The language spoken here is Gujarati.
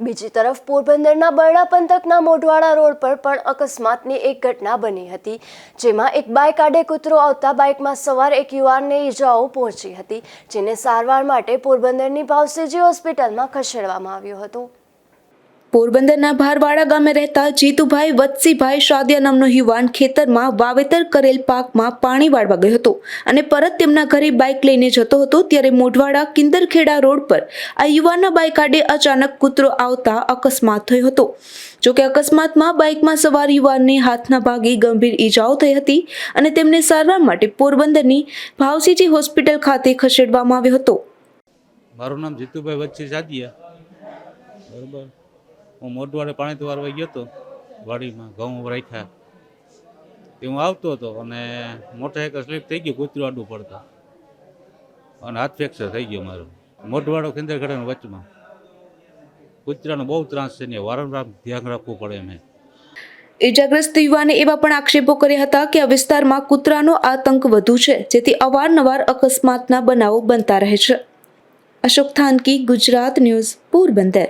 બીજી તરફ પોરબંદરના બરડા પંથકના મોઢવાડા રોડ પર પણ અકસ્માતની એક ઘટના બની હતી, જેમાં એક બાઇક આડે કૂતરો આવતા બાઇકમાં સવાર એક યુવાનને ઈજાઓ પહોંચી હતી, જેને સારવાર માટે પોરબંદરની ભાવસેજી હોસ્પિટલમાં ખસેડવામાં આવ્યો હતો. પોરબંદરના ભારવાડા ગામે રહેતા જીતુભાઈ વત્સીભાઈ શાદિયા નામનો યુવાન ખેતરમાં વાવેતર કરેલ પાકમાં પાણી વાળવા ગયો હતો અને પરત તેમના ઘરે બાઇક લઈને જતો હતો ત્યારે મોઢવાડા કિંદરખેડા રોડ પર આ યુવાનના બાઇક આડે અચાનક કૂતરો આવતા અકસ્માત થયો હતો. જોકે અકસ્માતમાં બાઇકમાં સવાર યુવાનને હાથના ભાગે ગંભીર ઈજાઓ થઈ હતી અને તેમને સારવાર માટે પોરબંદરની ભાવસીજી હોસ્પિટલ ખાતે ખસેડવામાં આવ્યો હતો. મારું નામ જીતુભાઈ વચ્ચે સાદિયા બરોબર. હું મોઢવાડે પાણી વારવા ગયો હતો વાડીમાં ઘઉં રાખ્યા. તે હું આવતો હતો અને મોટા એક સ્લીપ થઈ ગયું, કૂતરું આડું પડતા. અને હાથ ફ્રેક્ચર થઈ ગયો મારો. મોઢવાડો ખેંદરખેડાનો વચમાં. કૂતરાનો બહુ ત્રાસ છે ને વારંવાર ધ્યાન રાખવું પડે એમ ઇજાગ્રસ્ત યુવાને એવા પણ આક્ષેપો કર્યા હતા કે આ વિસ્તારમાં કૂતરાનો આતંક વધુ છે, જેથી અવારનવાર અકસ્માતના બનાવો બનતા રહે છે. અશોક થાનકી, ગુજરાત ન્યૂઝ, પોરબંદર.